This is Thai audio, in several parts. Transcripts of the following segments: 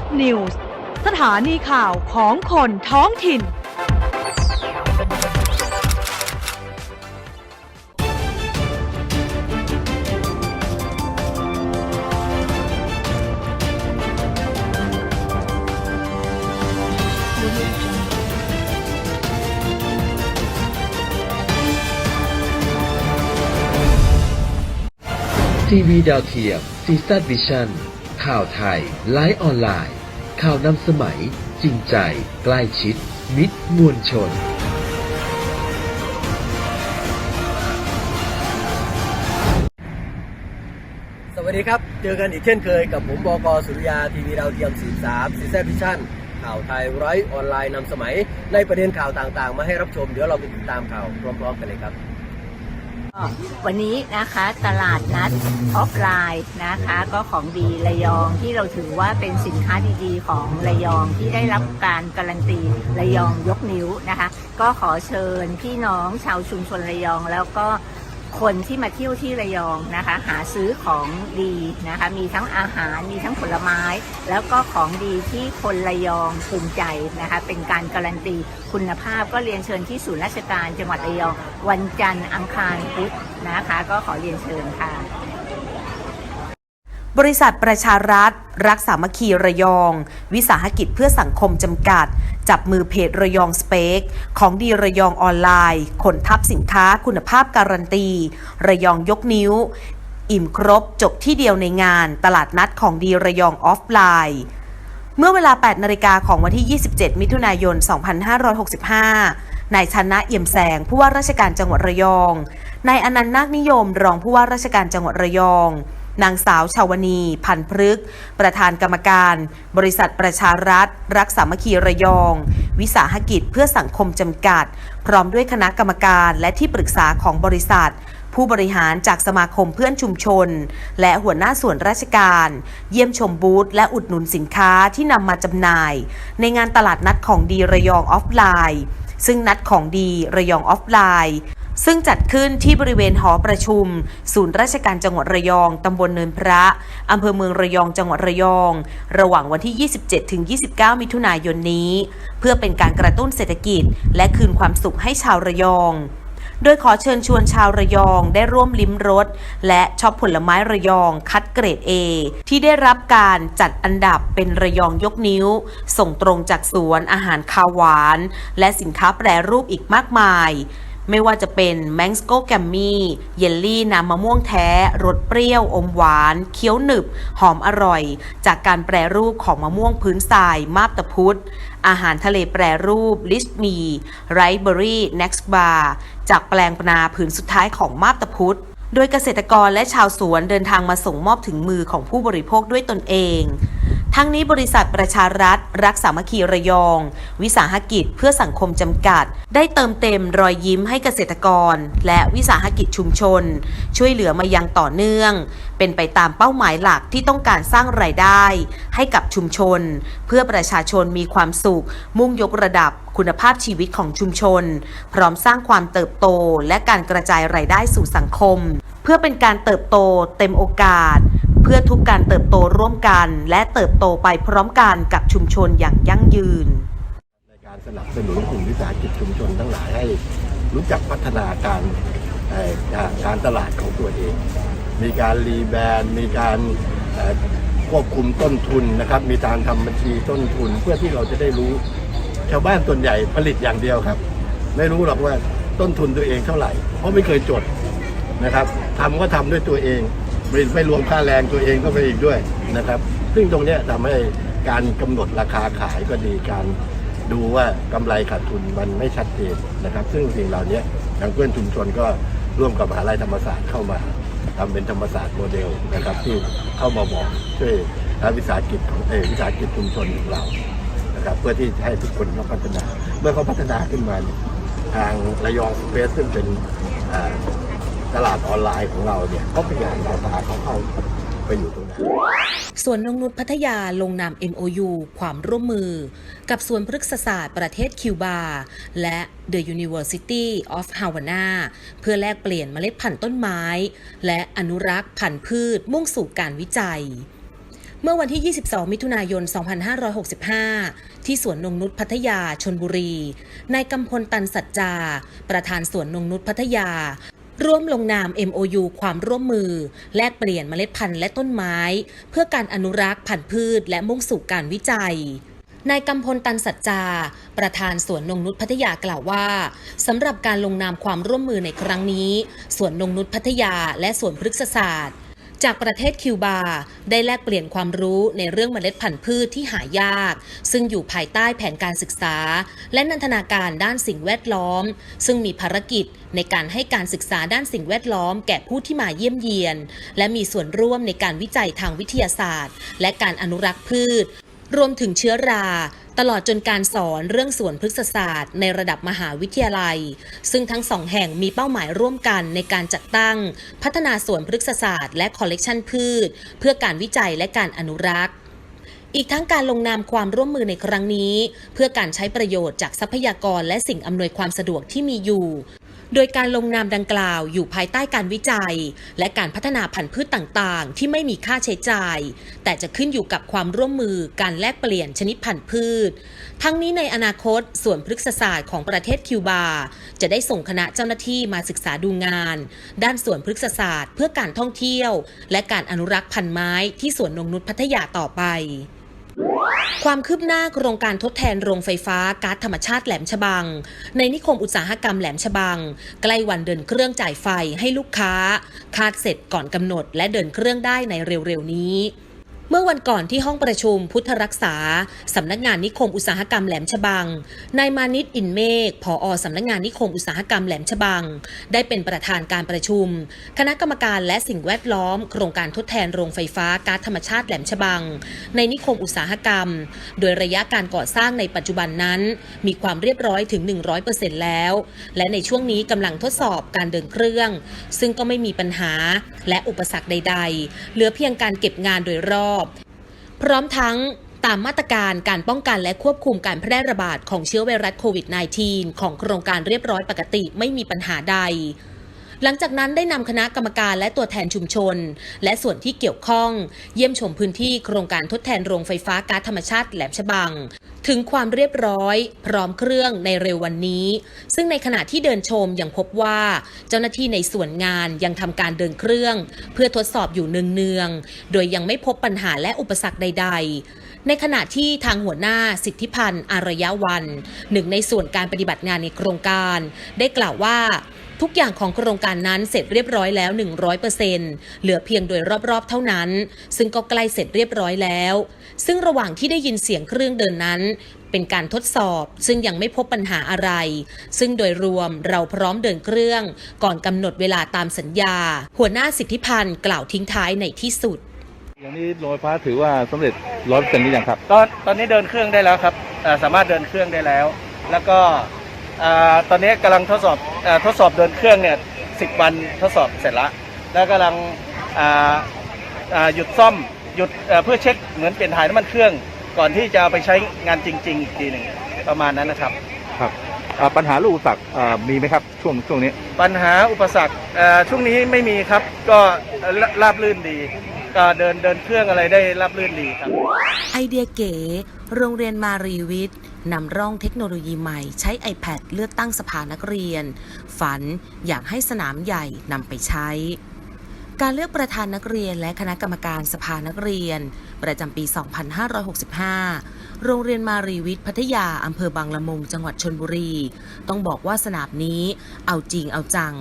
บนิวส์สถานีข่าวของคนท้องถิ่น ทีวีดาวเทียมซีซันวิชั่น ข่าวไทย ไลฟ์ออนไลน์ ข่าวนำสมัย จริงใจ ใกล้ชิด มิตรมวลชน สวัสดีครับ เจอกันอีกเช่นเคยกับผมบกสุริยา ทีวีดาวเทียม 43ซีแซพิชั่น ข่าวไทยไร้ออนไลน์นำสมัย ในประเด็นข่าวต่างๆ มาให้รับชม เดี๋ยวเราไปติดตามข่าวพร้อม ๆ กันเลยครับ วันนี้นะคะตลาดนัดออฟไลน์นะคะ ก็ของดีระยองที่เราถือว่าเป็นสินค้าดีๆ ของระยองที่ได้รับการการันตีระยองยกนิ้วนะคะ ก็ขอเชิญพี่น้องชาวชุมชนระยองแล้วก็ คนที่มาเที่ยวที่ระยองนะคะ หาซื้อของดีนะคะ มีทั้งอาหารมีทั้งผลไม้ แล้วก็ของดีที่คนระยองภูมิใจนะคะ เป็นการการันตีคุณภาพก็เรียนเชิญที่ศูนย์ราชการจังหวัดระยอง วันจันทร์อังคารพุธนะคะ ก็ขอเรียนเชิญค่ะ บริษัทประชารัฐ รักสามัคคีระยอง วิสาหกิจเพื่อสังคมจำกัด จับมือเพจระยองสเปกของดีระยองออนไลน์ขนทับสินค้าคุณภาพการันตี ระยองยกนิ้ว อิ่มครบจบที่เดียวในงาน ตลาดนัดของดีระยองออฟไลน์เมื่อเวลา 8 นาฬิกาของวันที่ 27 มิถุนายน 2565 นายชนะเอี่ยมแสง ผู้ว่าราชการจังหวัดระยอง นายอนันต์นาคนิยม รองผู้ว่าราชการจังหวัดระยอง นางสาวชาวนีพันพฤก ประธานกรรมการ บริษัทประชารัฐ รักสามัคคีระยอง วิสาหกิจเพื่อสังคมจำกัด พร้อมด้วยคณะกรรมการและที่ปรึกษาของบริษัทผู้บริหารจากสมาคมเพื่อนชุมชน และหัวหน้าส่วนราชการ เยี่ยมชมบูธและอุดหนุนสินค้าที่นำมาจำหน่าย ในงานตลาดนัดของดีระยองออฟไลน์ ซึ่งนัดของดีระยองออฟไลน์ ซึ่งจัดขึ้นที่บริเวณหอประชุม ศูนย์ราชการจังหวัดระยอง ตำบลเนินพระ อำเภอเมืองระยองจังหวัดระยอง ระหว่างวันที่ 27 ถึง 29 มิถุนายนนี้ เพื่อเป็นการกระตุ้นเศรษฐกิจ และคืนความสุขให้ชาวระยองโดยขอเชิญชวนชาวระยองได้ร่วมลิ้มรสและช็อปผลไม้ระยองคัดเกรด A ที่ได้รับการจัดอันดับเป็นระยองยกนิ้ว ส่งตรงจากสวนอาหารคาวหวาน และสินค้าแปรรูปอีกมากมาย ไม่ว่าจะเป็นแมงสโกแกมมี่เยลลี่น้ำมะม่วงแท้รสเปรี้ยว อมหวาน เคี้ยวหนึบ หอมอร่อย จากการแปรรูปของมะม่วงพื้นทรายมาบตะพุธอาหารทะเลแปรรูป ลิสมีไรเบอรี่เน็กซ์บาร์จากแปลงนาผืนสุดท้ายของมาบตะพุธ โดยเกษตรกรและชาวสวนเดินทางมาส่งมอบถึงมือของผู้บริโภคด้วยตนเอง ทั้งนี้บริษัทประชารัฐ รักสามัคคีระยอง วิสาหกิจเพื่อสังคมจำกัด ได้เติมเต็มรอยยิ้มให้เกษตรกร และวิสาหกิจชุมชน ช่วยเหลือมายังต่อเนื่อง เป็นไปตามเป้าหมายหลักที่ต้องการสร้างรายได้ ให้กับชุมชน เพื่อประชาชนมีความสุข มุ่งยกระดับ คุณภาพชีวิตของชุมชน พร้อมสร้างความเติบโตและการกระจายรายได้สู่สังคม เพื่อเป็นการเติบโตเต็มโอกาส เพื่อทุกการเติบโตร่วมกัน และเติบโตไปพร้อมกันกับชุมชนอย่างยั่งยืน ในการสนับสนุนกลุ่มวิสาหกิจชุมชนทั้งหลายให้รู้จักพัฒนาการการตลาดของตัวเอง มีการรีแบรนด์ มีการควบคุมต้นทุนนะครับ มีการทำบัญชีต้นทุนเพื่อที่เราจะได้รู้ ชาวบ้านส่วนใหญ่ผลิตอย่างเดียวครับ ไม่รู้หรอกว่าต้นทุนตัวเองเท่าไหร่ เพราะไม่เคยจดนะครับทำก็ทำด้วยตัวเองไม่ไม่รวมค่าแรงตัวเองก็ไปอีกด้วยนะครับ ซึ่งตรงนี้ยทำให้การกำหนดราคาขายก็ดีการดูว่ากำไรขาดทุนมันไม่ชัดเจนนะครับ ซึ่งสิ่งเหล่านี้ทางเพื่อนชุมชนก็ร่วมกับมหาลัยธรรมศาสตร์เข้ามาทำเป็นธรรมศาสตร์โมเดลนะครับที่เข้ามาบอกช่วยวิสาหกิจของเออวิสาหกิจชุมชนของเรา นะครับเพื่อที่ให้ทุกคนเขาพัฒนา เมื่อเขาพัฒนาขึ้นมาเนี่ยทางระยองสเปซซึ่งเป็นตลาดออนไลน์ของเราเนี่ยก็พยายามจะพาเขาเข้าไปอยู่ตรงนั้นส่วนนงนุชพัทยาลงนาม MOU ความร่วมมือ กับส่วนพฤกษศาสตร์ประเทศคิวบา และ The University of Havana เพื่อแลกเปลี่ยนเมล็ดพันธุ์ต้นไม้ และอนุรักษ์พันธุ์พืชมุ่งสู่การวิจัย เมื่อวันที่ 22 มิถุนายน 2565 ที่สวนนงนุษย์พัทยาชนบุรี นายกำพลตันสัจจา ประธานสวนนงนุษย์พัทยา ร่วมลงนาม MOU ความร่วมมือ แลกเปลี่ยนเมล็ดพันธุ์และต้นไม้ เพื่อการอนุรักษ์พันธุ์พืช และมุ่งสู่การวิจัยนายกำพลตันสัจจา ประธานสวนนงนุษย์พัทยากล่าวว่าสำหรับการลงนามความร่วมมือในครั้งนี้สวนนงนุษย์พัทยาและสวนพฤกษศาสตร์ จากประเทศคิวบา ได้แลกเปลี่ยนความรู้ในเรื่องเมล็ดพันธุ์พืชที่หายาก ซึ่งอยู่ภายใต้แผนการศึกษา และนันทนาการด้านสิ่งแวดล้อม ซึ่งมีภารกิจในการให้การศึกษาด้านสิ่งแวดล้อม แก่ผู้ที่มาเยี่ยมเยียน และมีส่วนร่วมในการวิจัยทางวิทยาศาสตร์ และการอนุรักษ์พืช รวมถึงเชื้อรา ตลอดจนการสอนเรื่องสวนพฤกษศาสตร์ในระดับมหาวิทยาลัย ซึ่งทั้งสองแห่งมีเป้าหมายร่วมกันในการจัดตั้ง พัฒนาสวนพฤกษศาสตร์และคอลเลกชันพืช เพื่อการวิจัยและการอนุรักษ์อีกทั้งการลงนามความร่วมมือในครั้งนี้ เพื่อการใช้ประโยชน์จากทรัพยากรและสิ่งอำนวยความสะดวกที่มีอยู่ โดยการลงนามดังกล่าวอยู่ภายใต้การวิจัย และการพัฒนาพันธุ์พืชต่างๆ ที่ไม่มีค่าใช้จ่าย แต่จะขึ้นอยู่กับความร่วมมือการแลกเปลี่ยนชนิดพันธุ์พืช ทั้งนี้ในอนาคตส่วนพฤกษศาสตร์ของประเทศคิวบา จะได้ส่งคณะเจ้าหน้าที่มาศึกษาดูงาน ด้านสวนพฤกษศาสตร์ เพื่อการท่องเที่ยว และการอนุรักษ์พันธุ์ไม้ที่สวนนงนุษย์พัทยาต่อไป ความคืบหน้าโครงการทดแทนโรงไฟฟ้าก๊าซธรรมชาติแหลมฉบัง ในนิคมอุตสาหกรรมแหลมฉบัง ใกล้วันเดินเครื่องจ่ายไฟให้ลูกค้า คาดเสร็จก่อนกำหนดและเดินเครื่องได้ในเร็วๆนี้ เมื่อวันก่อนที่ห้องประชุมพุทธรักษา สำนักงานนิคมอุตสาหกรรมแหลมฉบัง นายมานิตอินเมฆผอสำนักงานนิคมอุตสาหกรรมแหลมฉบัง ได้เป็นประธานการประชุม คณะกรรมการและสิ่งแวดล้อม โครงการทดแทนโรงไฟฟ้าก๊าซธรรมชาติแหลมฉบัง ในนิคมอุตสาหกรรม โดยระยะการก่อสร้างในปัจจุบันนั้น มีความเรียบร้อยถึง 100%แล้ว และในช่วงนี้กำลังทดสอบการเดินเครื่อง ซึ่งก็ไม่มีปัญหาและอุปสรรคใด ๆ เหลือเพียงการเก็บงานโดยรอบ พร้อมทั้งตามมาตรการการป้องกันและควบคุมการแพร่ระบาดของเชื้อไวรัสโควิด -19 ของโครงการเรียบร้อยปกติไม่มีปัญหาใด หลังจากนั้นได้นำคณะกรรมการและตัวแทนชุมชน และส่วนที่เกี่ยวข้อง เยี่ยมชมพื้นที่โครงการทดแทนโรงไฟฟ้าก๊าซธรรมชาติแหลมฉบัง ถึงความเรียบร้อย พร้อมเครื่องในเร็ววันนี้ ซึ่งในขณะที่เดินชมยังพบว่า เจ้าหน้าที่ในส่วนงานยังทำการเดินเครื่อง เพื่อทดสอบอยู่เนืองๆโดยยังไม่พบปัญหาและอุปสรรคใด ๆในขณะที่ทางหัวหน้าสิทธิพันธ์อารยวัน หนึ่งในส่วนการปฏิบัติงานในโครงการ ได้กล่าวว่า ทุกอย่างของโครงการนั้นเสร็จเรียบร้อยแล้ว 100%เหลือเพียงโดยรอบๆ เท่านั้น ซึ่งก็ใกล้เสร็จเรียบร้อยแล้ว ซึ่งระหว่างที่ได้ยินเสียงเครื่องเดินนั้น เป็นการทดสอบ ซึ่งยังไม่พบปัญหาอะไร ซึ่งโดยรวมเราพร้อมเดินเครื่อง ก่อนกำหนดเวลาตามสัญญา หัวหน้าสิทธิพันธ์กล่าวทิ้งท้ายในที่สุดอย่างนี้โรงไฟฟ้าถือว่าสำเร็จร้อยเปอร์เซ็นต์หรือยังครับตอนตอนนี้เดินเครื่องได้แล้วครับเอ่อสามารถเดินเครื่องได้แล้ว แล้วก็เอ่อตอนนี้กำลังทดสอบเอ่อทดสอบเดินเครื่องเนี่ยสิบวันทดสอบเสร็จแล้วแล้วกำลังอ่าอ่าหยุดซ่อมหยุดเอ่อเพื่อเช็คเหมือนเปลี่ยนถ่ายน้ำมันเครื่อง ก่อนที่จะเอาไปใช้งานจริง ๆ อีกทีหนึ่งประมาณนั้นนะครับ ครับอ่าปัญหาลูกอุปสรรคอ่ามีไหมครับช่วงช่วงนี้ ปัญหาอุปสรรคเอ่อช่วงนี้ไม่มีครับก็เอ่อราบลื่นดี ก็เดินเดินเครื่องอะไรได้ราบลื่นดีครับ ไอเดียเก๋ โรงเรียนมารีวิทย์ นำร่องเทคโนโลยีใหม่ใช้ iPad เลือกตั้งสภานักเรียน ฝันอยากให้สนามใหญ่นำไปใช้ การเลือกประธานนักเรียนและคณะกรรมการสภานักเรียน ประจำปี 2565 โรงเรียนมารีวิทย์พัทยาอำเภอบางละมุงจังหวัดชนบุรี ต้องบอกว่าสนามนี้เอาจริงเอาจัง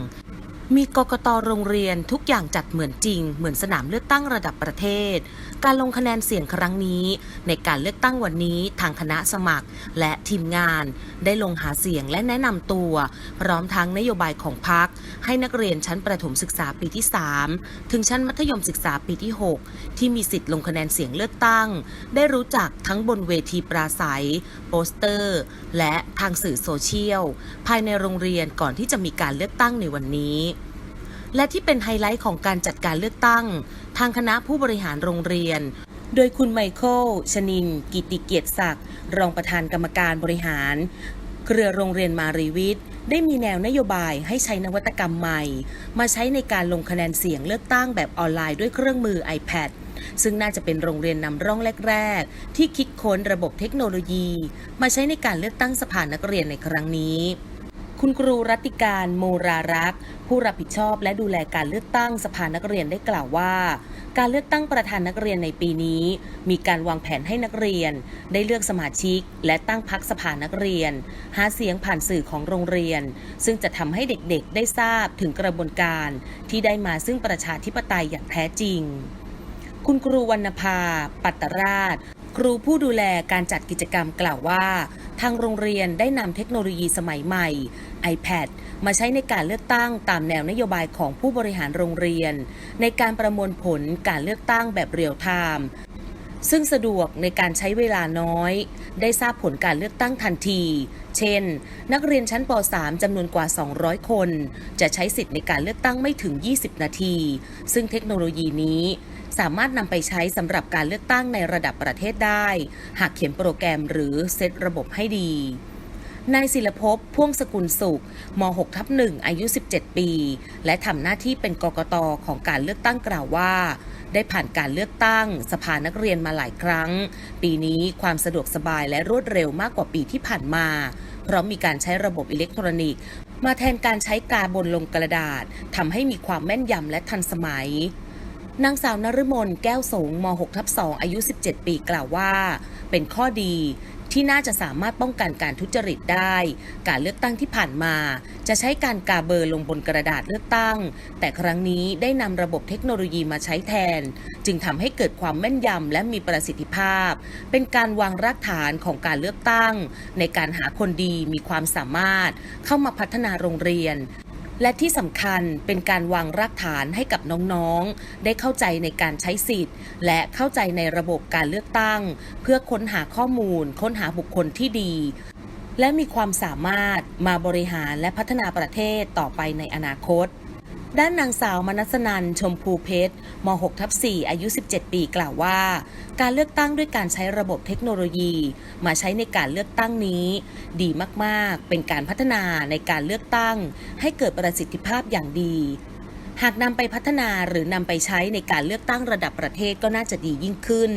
มีกกตโรงเรียนทุกอย่างจัดเหมือนจริง เหมือนสนามเลือกตั้งระดับประเทศ การลงคะแนนเสียงครั้งนี้ ในการเลือกตั้งวันนี้ทางคณะสมัคร และทีมงานได้ลงหาเสียงและแนะนำตัว พร้อมทั้งนโยบายของพรรคให้นักเรียนชั้นประถมศึกษาปีที่ 3 ถึงชั้นมัธยมศึกษาปีที่ 6 ที่มีสิทธิ์ลงคะแนนเสียงเลือกตั้ง ได้รู้จักทั้งบนเวทีปราศัย โปสเตอร์ และทางสื่อโซเชียล ภายในโรงเรียนก่อนที่จะมีการเลือกตั้งในวันนี้ และที่เป็นไฮไลท์ของการจัดการเลือกตั้ง ทางคณะผู้บริหารโรงเรียน โดยคุณไมเคิลชนิน กิติเกียรติศักดิ์รองประธานกรรมการบริหาร เครือโรงเรียนมารีวิทย์ได้มีแนวนโยบายให้ใช้นวัตกรรมใหม่ มาใช้ในการลงคะแนนเสียงเลือกตั้งแบบออนไลน์ด้วยเครื่องมือ iPad ซึ่งน่าจะเป็นโรงเรียนนำร่องแรก ๆ ที่คิดค้นระบบเทคโนโลยี มาใช้ในการเลือกตั้งสภานักเรียนในครั้งนี้ คุณครูรัติการโมรารักษ์ผู้รับผิดชอบและดูแลการเลือกตั้งสภานักเรียนได้กล่าวว่า การเลือกตั้งประธานนักเรียนในปีนี้ มีการวางแผนให้นักเรียน ได้เลือกสมาชิก และตั้งพักสภานักเรียน หาเสียงผ่านสื่อของโรงเรียน ซึ่งจะทำให้เด็กๆ ได้ทราบถึงกระบวนการ ที่ได้มาซึ่งประชาธิปไตยอย่างแท้จริง คุณครูวรรณภา ปัตตราช ครูผู้ดูแลการจัดกิจกรรมกล่าวว่า ทางโรงเรียนได้นำเทคโนโลยีสมัยใหม่ iPad มาใช้ในการเลือกตั้งตามแนวนโยบายของผู้บริหารโรงเรียน ในการประมวลผลการเลือกตั้งแบบเรียลไทม์ซึ่งสะดวกในการใช้เวลาน้อย ได้ทราบผลการเลือกตั้งทันที เช่น นักเรียนชั้นป .3 จำนวนกว่า 200 คน จะใช้สิทธิ์ในการเลือกตั้งไม่ถึง 20 นาที ซึ่งเทคโนโลยีนี้ สามารถนำไปใช้สำหรับการเลือกตั้งในระดับประเทศได้ หากเขียนโปรแกรมหรือเซตระบบให้ดีนายศิลภพพ่วงสกุลสุขม .6 ทับ1อายุ 17 ปี และทำหน้าที่เป็นกกตของการเลือกตั้งกล่าวว่า ได้ผ่านการเลือกตั้ง สภานักเรียนมาหลายครั้ง ปีนี้ความสะดวกสบายและรวดเร็วมากกว่าปีที่ผ่านมา เพราะมีการใช้ระบบอิเล็กทรอนิกส์ มาแทนการใช้กาบนลงกระดาษทำให้มีความแม่นยำและทันสมัย นางสาวนฤมลแก้วสงม .6 ทับ2อายุ 17 ปีกล่าวว่า เป็นข้อดีที่น่าจะสามารถป้องกันการทุจริตได้ การเลือกตั้งที่ผ่านมา จะใช้การกาเบอร์ลงบนกระดาษเลือกตั้ง แต่ครั้งนี้ได้นำระบบเทคโนโลยีมาใช้แทน จึงทำให้เกิดความแม่นยำและมีประสิทธิภาพ เป็นการวางรากฐานของการเลือกตั้ง ในการหาคนดีมีความสามารถเข้ามาพัฒนาโรงเรียน และที่สำคัญเป็นการวางรากฐานให้กับน้องๆ ได้เข้าใจในการใช้สิทธิ์ และเข้าใจในระบบการเลือกตั้ง เพื่อค้นหาข้อมูล ค้นหาบุคคลที่ดี และมีความสามารถมาบริหารและพัฒนาประเทศต่อไปในอนาคต ด้านนางสาวมนัสนันชมพูเพชรม .6 ทับ4อายุ 17 ปีกล่าวว่า การเลือกตั้งด้วยการใช้ระบบเทคโนโลยี มาใช้ในการเลือกตั้งนี้ ดีมากๆ เป็นการพัฒนาในการเลือกตั้ง ให้เกิดประสิทธิภาพอย่างดี หากนำไปพัฒนาหรือนำไปใช้ในการเลือกตั้งระดับประเทศก็น่าจะดียิ่งขึ้น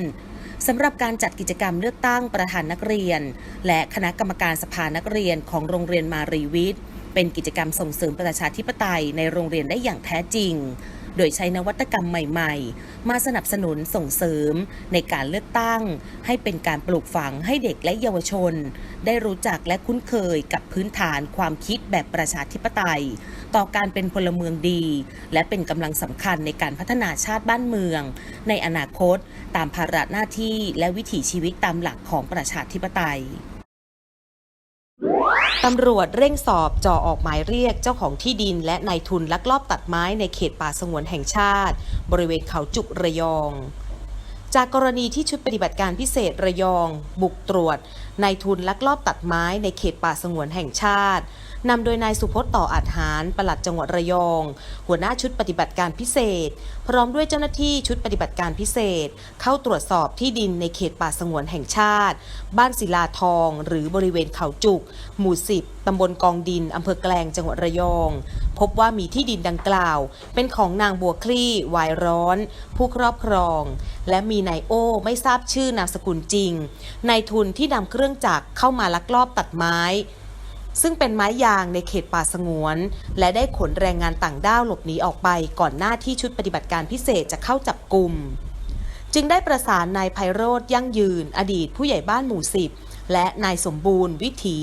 สำหรับการจัดกิจกรรมเลือกตั้งประธานนักเรียน และคณะกรรมการสภานักเรียนของโรงเรียนมารีวิทย์ เป็นกิจกรรมส่งเสริมประชาธิปไตยในโรงเรียนได้อย่างแท้จริง โดยใช้นวัตกรรมใหม่ ๆ มาสนับสนุนส่งเสริมในการเลือกตั้ง ให้เป็นการปลูกฝังให้เด็กและเยาวชน ได้รู้จักและคุ้นเคยกับพื้นฐานความคิดแบบประชาธิปไตย ต่อการเป็นพลเมืองดี และเป็นกำลังสำคัญในการพัฒนาชาติบ้านเมือง ในอนาคต ตามภาระหน้าที่และวิถีชีวิตตามหลักของประชาธิปไตย ตำรวจเร่งสอบจ่อออกหมายเรียกเจ้าของที่ดิน และนายทุนลักลอบตัดไม้ในเขตป่าสงวนแห่งชาติ บริเวณเขาจุกระยอง จากกรณีที่ชุดปฏิบัติการพิเศษระยอง บุกตรวจนายทุนลักลอบตัดไม้ในเขตป่าสงวนแห่งชาติ นำโดยนายสุพจน์ต่ออาจหาร ปลัดจังหวัดระยอง หัวหน้าชุดปฏิบัติการพิเศษ พร้อมด้วยเจ้าหน้าที่ชุดปฏิบัติการพิเศษ เข้าตรวจสอบที่ดินในเขตป่าสงวนแห่งชาติ บ้านศิลาทอง หรือบริเวณเขาจุก หมู่สิบตำบลกองดินอำเภอแกลงจังหวัดระยอง พบว่ามีที่ดินดังกล่าว เป็นของนางบัวคลี่วายร้อน ผู้ครอบครอง และมีนายโอ้ไม่ทราบชื่อนามสกุลจริงนายทุนที่นำเครื่องจักรเข้ามาลักลอบตัดไม้ ซึ่งเป็นไม้ยางในเขตป่าสงวน และได้ขนแรงงานต่างด้าวหลบหนีออกไปก่อนหน้าที่ชุดปฏิบัติการพิเศษจะเข้าจับกลุ่ม จึงได้ประสานนายไพโรธยั่งยืน อดีตผู้ใหญ่บ้านหมู่สิบและนายสมบูรณ์วิถี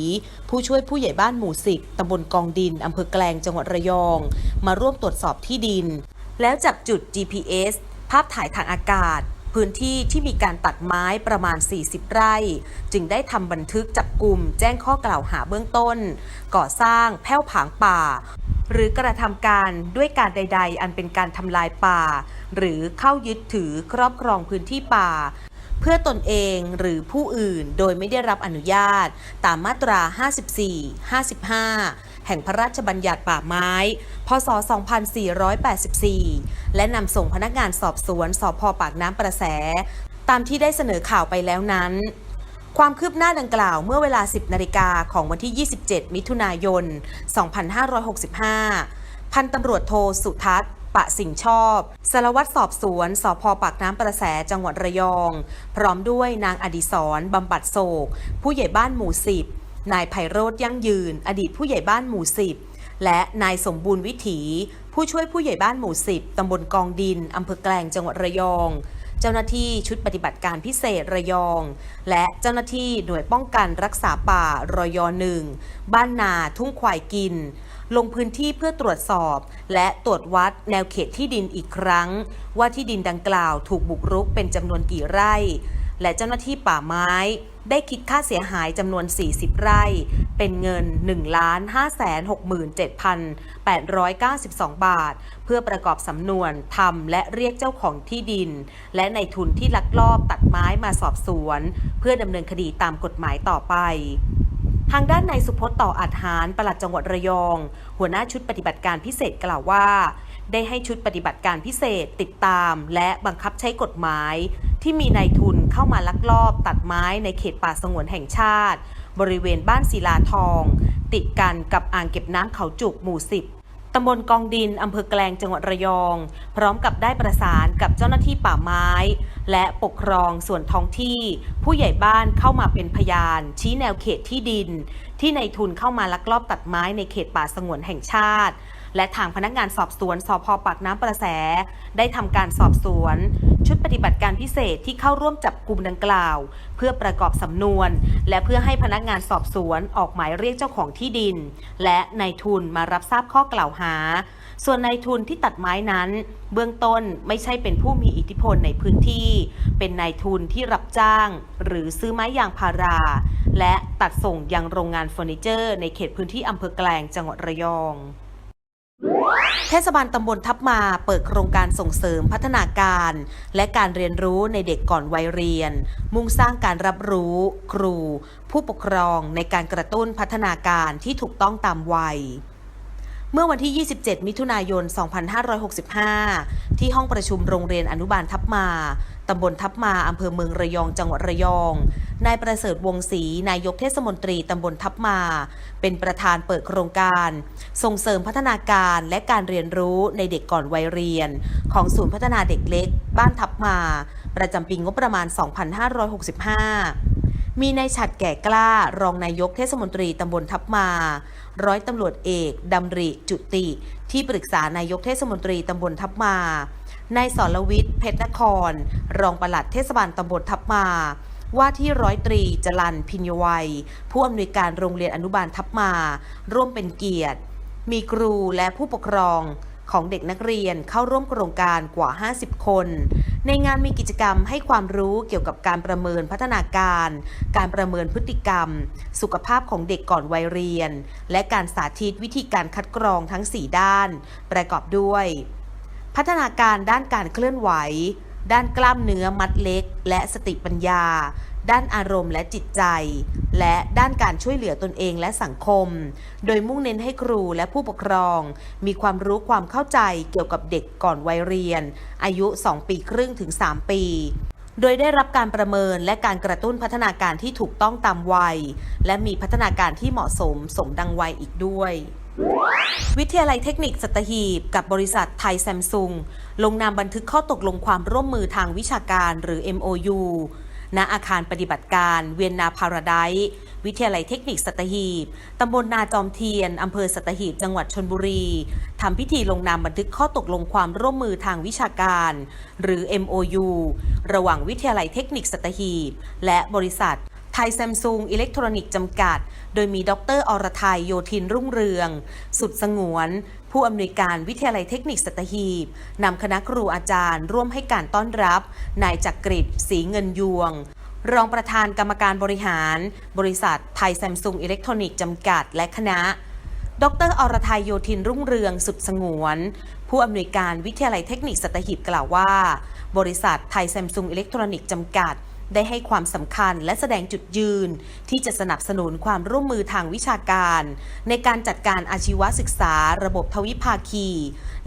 ผู้ช่วยผู้ใหญ่บ้านหมู่สิบตำบลกองดินอำเภอแกลงจังหวัดระยอง มาร่วมตรวจสอบที่ดิน แล้วจากจุด GPS ภาพถ่ายทางอากาศ พื้นที่ที่มีการตัดไม้ประมาณ 40 ไร่ จึงได้ทำบันทึกจับกลุ่มแจ้งข้อกล่าวหาเบื้องต้น ก่อสร้างแผ้วผางป่า หรือกระทำการด้วยการใด ๆ อันเป็นการทำลายป่า หรือเข้ายึดถือครอบครองพื้นที่ป่า เพื่อตนเองหรือผู้อื่นโดยไม่ได้รับอนุญาต ตามมาตรา 54 55 แห่งพระราชบัญญัติป่าไม้ พศ 2484 และนำส่งพนักงานสอบสวนสพปากน้ำประแส ตามที่ได้เสนอข่าวไปแล้วนั้นความคืบหน้าดังกล่าวเมื่อเวลา 10 นาฬิกาของวันที่ 27 มิถุนายน 2565 พันตำรวจโทสุทัศน์ ปะสิ่งชอบ สารวัตรสอบสวน สพปากน้ำประแส จังหวัดระยอง พร้อมด้วยนางอดิศรบำบัดโศก ผู้ใหญ่บ้านหมู่ 10 นายไพโรธยั่งยืน อดีตผู้ใหญ่บ้านหมู่10และนายสมบูรณ์วิถี ผู้ช่วยผู้ใหญ่บ้านหมู่10ตำบลกองดินอำเภอแกลงจังหวัดระยองเจ้าหน้าที่ชุดปฏิบัติการพิเศษระยอง และเจ้าหน้าที่หน่วยป้องกันรักษาป่ารอยหนึ่งบ้านนาทุ่งควายกิน ลงพื้นที่เพื่อตรวจสอบ และตรวจวัดแนวเขตที่ดินอีกครั้ง ว่าที่ดินดังกล่าวถูกบุกรุกเป็นจำนวนกี่ไร่ และเจ้าหน้าที่ป่าไม้ ได้คิดค่าเสียหายจำนวน 40 ไร่ เป็นเงิน 1 5 6 7 892 บาท เพื่อประกอบสำนวนทำและเรียกเจ้าของที่ดิน และในทุนที่ลักลอบตัดไม้มาสอบสวน เพื่อดำเนินคดีตามกฎหมายต่อไปทางด้านนายสุพจน์ต่ออาจหารปลัดจังหวัดระยอง หัวหน้าชุดปฏิบัติการพิเศษกล่าวว่า ได้ให้ชุดปฏิบัติการพิเศษติดตาม และบังคับใช้กฎหมาย ที่มีนายทุนเข้ามาลักลอบตัดไม้ในเขตป่าสงวนแห่งชาติ บริเวณบ้านศิลาทอง ติดกันกับอ่างเก็บน้ำเขาจุกหมู่สิบตำบลกองดิน อำเภอแกลงจังหวัดระยอง พร้อมกับได้ประสานกับเจ้าหน้าที่ป่าไม้ และปกครองส่วนท้องที่ ผู้ใหญ่บ้านเข้ามาเป็นพยาน ชี้แนวเขตที่ดิน ที่ในทุนเข้ามาลักลอบตัดไม้ในเขตป่าสงวนแห่งชาติ และทางพนักงานสอบสวนสพปากน้ำประแส ได้ทำการสอบสวน ชุดปฏิบัติการพิเศษที่เข้าร่วมจับกลุ่มดังกล่าว เพื่อประกอบสำนวน และเพื่อให้พนักงานสอบสวนออกหมายเรียกเจ้าของที่ดิน และนายทุนมารับทราบข้อกล่าวหา ส่วนนายทุนที่ตัดไม้นั้น เบื้องต้นไม่ใช่เป็นผู้มีอิทธิพลในพื้นที่ เป็นนายทุนที่รับจ้าง หรือซื้อไม้ยางพารา และตัดส่งยังโรงงานเฟอร์นิเจอร์ ในเขตพื้นที่อำเภอแกลงจังหวัดระยอง เทศบาลตำบลทับมาเปิดโครงการส่งเสริมพัฒนาการ และการเรียนรู้ในเด็กก่อนวัยเรียน มุ่งสร้างการรับรู้ ครู ผู้ปกครองในการกระตุ้นพัฒนาการที่ถูกต้องตามวัยเมื่อวันที่ 27 มิถุนายน 2565 ที่ห้องประชุมโรงเรียนอนุบาลทับมา ตำบลทับมาอำเภอเมืองระยองจังหวัดระยอง นายประเสริฐวงศรีนายกเทศมนตรีตำบลทับมา เป็นประธานเปิดโครงการ ส่งเสริมพัฒนาการและการเรียนรู้ในเด็กก่อนวัยเรียน ของศูนย์พัฒนาเด็กเล็ก บ้านทับมา ประจำปีงบประมาณ 2565มีนายฉัดแก่กล้ารองนายกเทศมนตรีตำบลทับมา ร้อยตำรวจเอกดำริจุติ ที่ปรึกษานายกเทศมนตรีตำบลทับมา นายสรวิทย์เพชรนคร รองปลัดเทศบาลตำบลทับมา ว่าที่ร้อยตรีจรันพิญญวัย ผู้อำนวยการโรงเรียนอนุบาลทับมา ร่วมเป็นเกียรติ มีครูและผู้ปกครองของเด็กนักเรียนเข้าร่วมโครงการกว่า 50 คน ในงานมีกิจกรรมให้ความรู้เกี่ยวกับการประเมินพัฒนาการ การประเมินพฤติกรรม สุขภาพของเด็กก่อนวัยเรียน และการสาธิตวิธีการคัดกรองทั้ง 4 ด้าน ประกอบด้วย พัฒนาการด้านการเคลื่อนไหว ด้านกล้ามเนื้อมัดเล็ก และสติปัญญา ด้านอารมณ์และจิตใจ และด้านการช่วยเหลือตนเองและสังคม โดยมุ่งเน้นให้ครูและผู้ปกครอง มีความรู้ความเข้าใจเกี่ยวกับเด็กก่อนวัยเรียน อายุ 2 ปีครึ่งถึง 3 ปีโดยได้รับการประเมินและการกระตุ้นพัฒนาการที่ถูกต้องตามวัย และมีพัฒนาการที่เหมาะสมสมดังวัยอีกด้วย วิทยาลัยเทคนิคสัตหีบ กับบริษัทไทยแซมซุงลงนามบันทึกข้อตกลงความร่วมมือทางวิชาการหรือ MOU ณอาคารปฏิบัติการเวียนนาพาราไดซ์วิทยาลัยเทคนิคสัตหีบ ตำบลนาจอมเทียน อำเภอสัตหีบ จังหวัดชนบุรี ทำพิธีลงนามบันทึกข้อตกลงความร่วมมือทางวิชาการ หรือ MOU ระหว่างวิทยาลัยเทคนิคสัตหีบ และบริษัท ไทยแซมซุงอิเล็กทรอนิกส์จำกัด โดยมีดรอรไทยโยธินรุ่งเรือง สุดสงวน ผู้อำนวยการวิทยาลัยเทคนิคสัตหีบนำคณะครูอาจารย์ ร่วมให้การต้อนรับ นายจักริดศรีเงินยวง รองประธานกรรมการบริหาร บริษัทไทยแซมซุงอิเล็กทรอนิกส์จำกัด และคณะ ดรอรไทยโยธินรุ่งเรือง สุดสงวน ผู้อำนวยการวิทยาลัยเทคนิคสัตหีบกล่าวว่า บริษัทไทยแซมซุงอิเล็กทรอนิกส์จำกัด ได้ให้ความสำคัญและแสดงจุดยืน ที่จะสนับสนุนความร่วมมือทางวิชาการ ในการจัดการอาชีวศึกษา ระบบทวิภาคี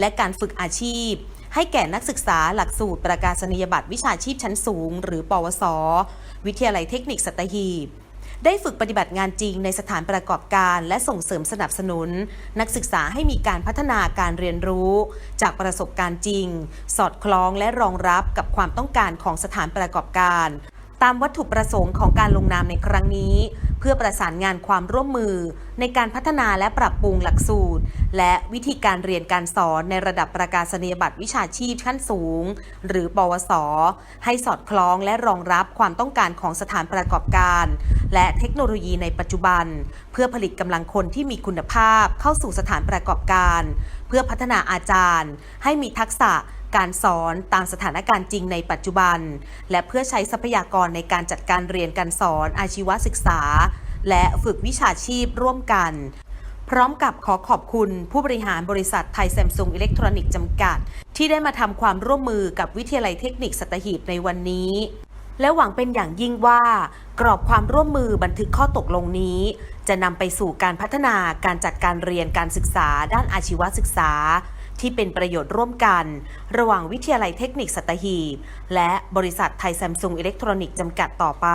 และการฝึกอาชีพ ให้แก่นักศึกษาหลักสูตรประกาศนียบัตรวิชาชีพชั้นสูง หรือปวส วิทยาลัยเทคนิคสัตหีบ ได้ฝึกปฏิบัติงานจริงในสถานประกอบการ และส่งเสริมสนับสนุน นักศึกษาให้มีการพัฒนาการเรียนรู้ จากประสบการณ์จริง สอดคล้องและรองรับกับความต้องการของสถานประกอบการ ตามวัตถุประสงค์ของการลงนามในครั้งนี้ เพื่อประสานงานความร่วมมือ ในการพัฒนาและปรับปรุงหลักสูตร และวิธีการเรียนการสอนในระดับประกาศนียบัตรวิชาชีพขั้นสูง หรือปวส ให้สอดคล้องและรองรับความต้องการของสถานประกอบการ และเทคโนโลยีในปัจจุบัน เพื่อผลิตกำลังคนที่มีคุณภาพเข้าสู่สถานประกอบการ เพื่อพัฒนาอาจารย์ ให้มีทักษะ การสอนตามสถานการณ์จริงในปัจจุบัน และเพื่อใช้ทรัพยากรในการจัดการเรียนการสอนอาชีวศึกษา และฝึกวิชาชีพร่วมกัน พร้อมกับขอขอบคุณผู้บริหารบริษัทไทยแซมซุงอิเล็กทรอนิกส์จำกัด ที่ได้มาทำความร่วมมือกับวิทยาลัยเทคนิคสัตหีบในวันนี้และหวังเป็นอย่างยิ่งว่า กรอบความร่วมมือบันทึกข้อตกลงนี้ จะนำไปสู่การพัฒนาการจัดการเรียนการศึกษาด้านอาชีวศึกษา ที่เป็นประโยชน์ร่วมกัน ระหว่างวิทยาลัยเทคนิคสัตหีบ และบริษัทไทยแซมซุงอิเล็กทรอนิกส์จำกัดต่อไป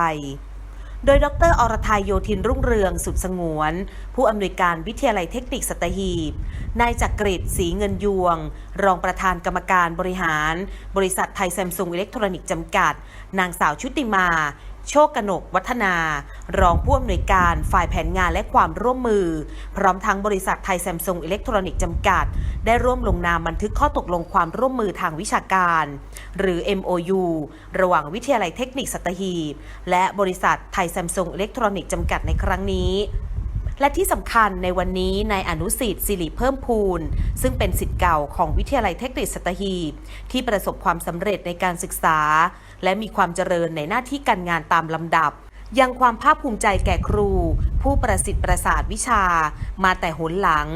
โดยดรอรทัยโยธินรุ่งเรืองสุดสงวน ผู้อำนวยการวิทยาลัยเทคนิคสัตหีบ นายจักริดศรีเงินยวง รองประธานกรรมการบริหาร บริษัทไทยแซมซุงอิเล็กทรอนิกส์จำกัด นางสาวชุติมา โชคกนกวัฒนา รองผู้อำนวยการฝ่ายแผนงานและความร่วมมือ พร้อมทั้งบริษัทไทยแซมซุงอิเล็กทรอนิกส์จำกัด ได้ร่วมลงนามบันทึกข้อตกลงความร่วมมือทางวิชาการ หรือ MOU ระหว่างวิทยาลัยเทคนิคสัตหีบ และบริษัทไทยแซมซุงอิเล็กทรอนิกส์จำกัดในครั้งนี้และที่สำคัญในวันนี้นายอนุสิทธิ์สิริเพิ่มพูน ซึ่งเป็นสิทธิ์เก่าของวิทยาลัยเทคนิคสัตหีบที่ประสบความสำเร็จในการศึกษา และมีความเจริญในหน้าที่การงานตามลำดับ ยังความภาคภูมิใจแก่ครู ผู้ประสิทธิ์ประสาทวิชา มาแต่หนหลัง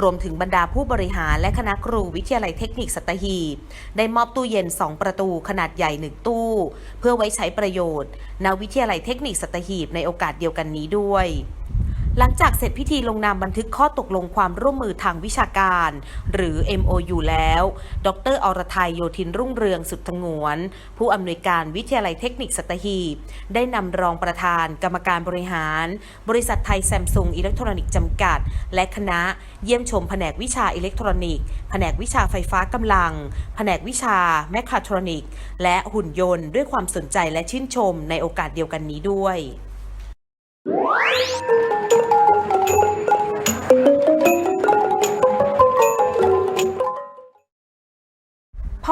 รวมถึงบรรดาผู้บริหารและคณะครูวิทยาลัยเทคนิคสัตหีบได้มอบตู้เย็น 2 ประตูขนาดใหญ่หนึ่งตู้ เพื่อไว้ใช้ประโยชน์ณวิทยาลัยเทคนิคสัตหีบในโอกาสเดียวกันนี้ด้วย หลังจากเสร็จพิธีลงนามบันทึกข้อตกลงความร่วมมือทางวิชาการ หรือ MOU แล้ว ดรอรทัยโยธินรุ่งเรืองสุดทงวน ผู้อำนวยการวิทยาลัยเทคนิคสัตหีบ ได้นำรองประธาน กรรมการบริหาร บริษัทไทยแซมซุงอิเล็กทรอนิกส์จำกัด และคณะเยี่ยมชมแผนกวิชาอิเล็กทรอนิกส์ แผนกวิชาไฟฟ้ากำลัง แผนกวิชาแมคคาทรอนิกส์ และหุ่นยนต์ด้วยความสนใจและชื่นชมในโอกาสเดียวกันนี้ด้วย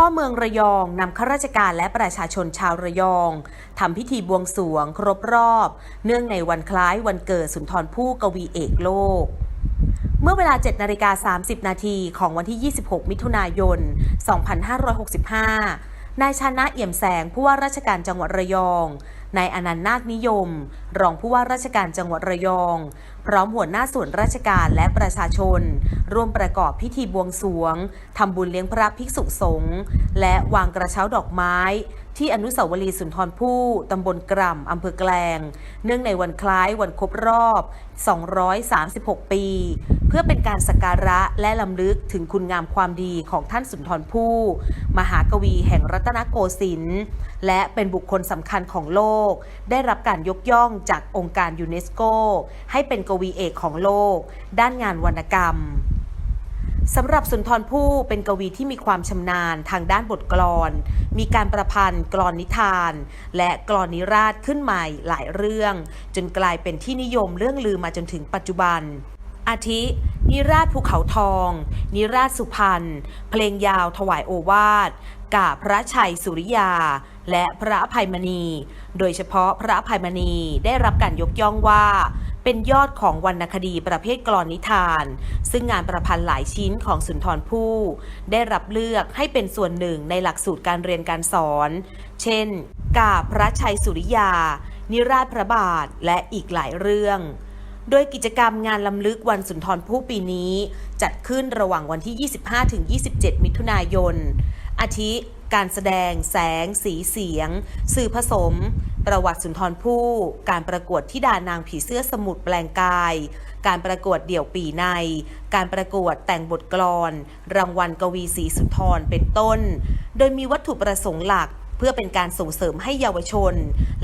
พ่อเมืองระยองนำข้าราชการและประชาชนชาวระยองทำพิธีบวงสรวงครบรอบ เนื่องในวันคล้ายวันเกิดสุนทรภู่กวีเอกโลก เมื่อเวลา 7นาฬิกา30 นาทีของวันที่ 26 มิถุนายน 2565นายชนะเอี่ยมแสงผู้ว่าราชการจังหวัดระยอง นายอนันต์นาคนิยม รองผู้ว่าราชการจังหวัดระยอง พร้อมหัวหน้าส่วนราชการและประชาชน ร่วมประกอบพิธีบวงสรวงทำบุญเลี้ยงพระภิกษุสงฆ์และวางกระเช้าดอกไม้ ที่อนุสาวรีย์สุนทรภู่ตำบลกร่ำอำเภอแกลง เนื่องในวันคล้ายวันครบรอบ 236 ปี เพื่อเป็นการสักการะและลำลึกถึงคุณงามความดีของท่านสุนทรภู่มหากวีแห่งรัตนโกสินทร์และเป็นบุคคลสำคัญของโลก ได้รับการยกย่องจากองค์การยูเนสโก ให้เป็นกวีเอกของโลก ด้านงานวรรณกรรมสำหรับสุนทรภู่เป็นกวีที่มีความชำนาญทางด้านบทกลอน มีการประพันธ์กลอนนิทาน และกลอนนิราศขึ้นใหม่หลายเรื่อง จนกลายเป็นที่นิยมเรื่องลือมาจนถึงปัจจุบัน อาทิ นิราชภูเขาทอง นิราชสุพรรณ เพลงยาวถวายโอวาทกาพระชัยสุริยา และพระภัยมณี โดยเฉพาะพระภัยมณีได้รับการยกย่องว่า เป็นยอดของวรรณคดีประเภทกลอนนิทาน ซึ่งงานประพันธ์หลายชิ้นของสุนทรภู่ได้รับเลือกให้เป็นส่วนหนึ่งในหลักสูตรการเรียนการสอน เช่น กาพระชัยสุริยา นิราชพระบาท และอีกหลายเรื่อง โดยกิจกรรมงานลำลึกวันสุนทรภู่ปีนี้ จัดขึ้นระหว่างวันที่ 25-27 มิถุนายน อาทิ การแสดง แสง สีเสียง สื่อผสม ประวัติสุนทรภู่ การประกวดที่ดานางผีเสื้อสมุดแปลงกาย การประกวดเดี่ยวปีใน การประกวดแต่งบทกลอน รางวัลกวีศรีสุนทร เป็นต้น โดยมีวัตถุประสงค์หลัก เพื่อเป็นการส่งเสริมให้เยาวชน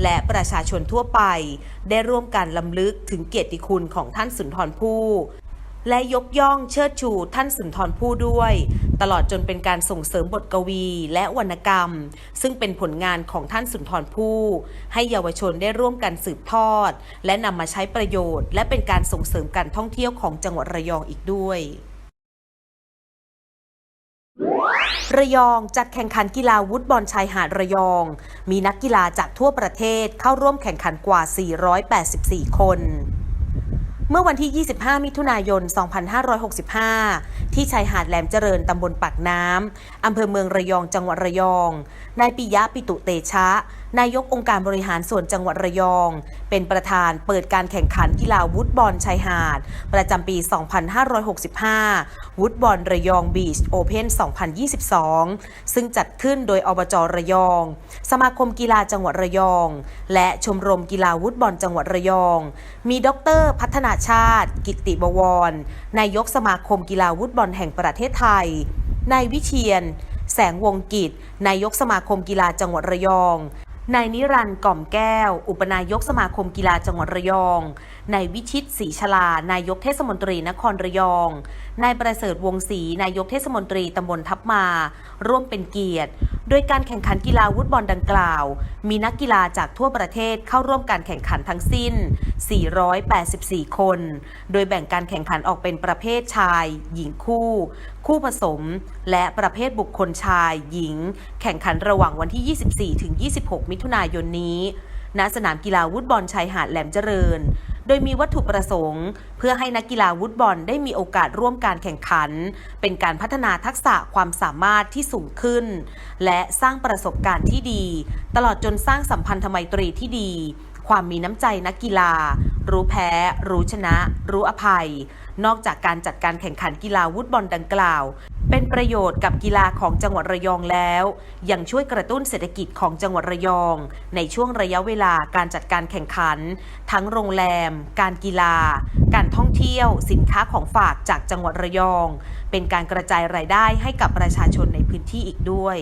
และประชาชนทั่วไป ได้ร่วมกันลำลึกถึงเกียรติคุณของท่านสุนทรภู่และยกย่องเชิดชูท่านสุนทรภู่ด้วย ตลอดจนเป็นการส่งเสริมบทกวีและวรรณกรรม ซึ่งเป็นผลงานของท่านสุนทรภู่ให้เยาวชนได้ร่วมกันสืบทอด และนำมาใช้ประโยชน์ และเป็นการส่งเสริมการท่องเที่ยวของจังหวัดระยองอีกด้วย ระยองจัดแข่งขันกีฬาวุฒบอลชายหาดระยอง มีนักกีฬาจากทั่วประเทศเข้าร่วมแข่งขันกว่า 484 คนเมื่อวันที่ 25 มิถุนายน 2565 ที่ชายหาดแหลมเจริญ ตำบลปากน้ำ อำเภอเมืองระยอง จังหวัดระยอง นายปิยะปิตุเตชะ นายกองค์การบริหารส่วนจังหวัดระยอง เป็นประธานเปิดการแข่งขันกีฬาวุธบอลชายหาด ประจำปี 2565 วุธบอลระยองบีชโอเพน2022 ซึ่งจัดขึ้นโดยอบจระยอง สมาคมกีฬาจังหวัดระยอง และชมรมกีฬาวุธบอลจังหวัดระยอง มีดร พัฒนาชาติ กิติบวร นายกสมาคมกีฬาวุธบอลแห่งประเทศไทย นายวิเชียนแสงวงกิจ นายกสมาคมกีฬาจังหวัดระยอง นายนิรันดร์ก่อมแก้ว อุปนายกสมาคมกีฬาจังหวัดระยอง นายวิชิตศรีชลา นายกเทศมนตรีนครระยอง นายประเสริฐวงศรีนายกเทศมนตรีตำบลทับมา ร่วมเป็นเกียรติ โดยการแข่งขันกีฬาวุธบอลดังกล่าว มีนักกีฬาจากทั่วประเทศเข้าร่วมการแข่งขันทั้งสิ้น 484 คน โดยแบ่งการแข่งขันออกเป็นประเภทชาย หญิงคู่ คู่ผสม และประเภทบุคคลชาย หญิง แข่งขันระหว่างวันที่ 24 ถึง 26 มิถุนายนนี้ ณสนามกีฬาวุธบอลชายหาดแหลมเจริญ โดยมีวัตถุประสงค์ เพื่อให้นักกีฬาวุธบอลได้มีโอกาสร่วมการแข่งขัน เป็นการพัฒนาทักษะความสามารถที่สูงขึ้น และสร้างประสบการณ์ที่ดี ตลอดจนสร้างสัมพันธไมตรีที่ดี ความมีน้ำใจนักกีฬา รู้แพ้ รู้ชนะ รู้อภัย นอกจากการจัดการแข่งขันกีฬาวุธบอลดังกล่าว เป็นประโยชน์กับกีฬาของจังหวัดระยองแล้ว ยังช่วยกระตุ้นเศรษฐกิจของจังหวัดระยอง ในช่วงระยะเวลาการจัดการแข่งขัน ทั้งโรงแรม การกีฬา การท่องเที่ยว สินค้าของฝากจากจังหวัดระยอง เป็นการกระจายรายได้ให้กับประชาชนในพื้นที่อีกด้วย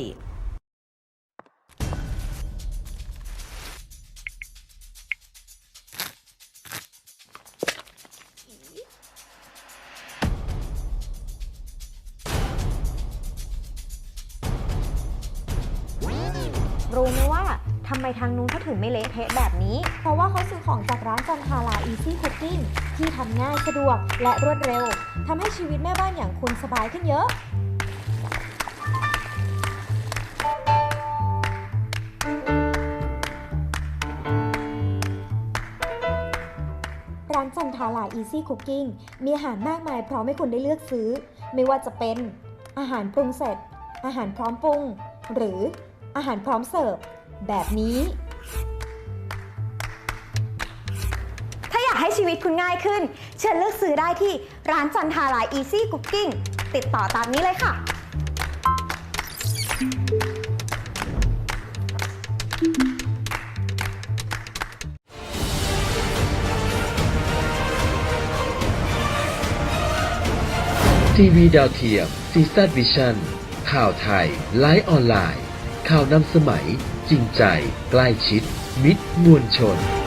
ำไมทางนู้นเขาถึงไม่เละเทะแบบนี้ เพราะว่าเขาซื้อของจากร้านจันทารา Easy Cooking ที่ทำง่ายสะดวกและรวดเร็วทำให้ชีวิตแม่บ้านอย่างคุณสบายขึ้นเยอะร้านจันทารา Easy Cooking มีอาหารมากมายพร้อมให้คุณได้เลือกซื้อ ไม่ว่าจะเป็น อาหารปรุงเสร็จ อาหารพร้อมปรุง หรืออาหารพร้อมเสิร์ฟ แบบนี้ ถ้าอยากให้ชีวิตคุณง่ายขึ้น เชิญเลือกซื้อได้ที่ร้านจันทาราย Easy Cooking ติดต่อตามนี้เลยค่ะ ทีวีดาวเทียมซีซัดวิชั่นข่าวไทย ไลฟ์ออนไลน์ ข่าวนำสมัย จริงใจ ใกล้ชิด มิตรมวลชน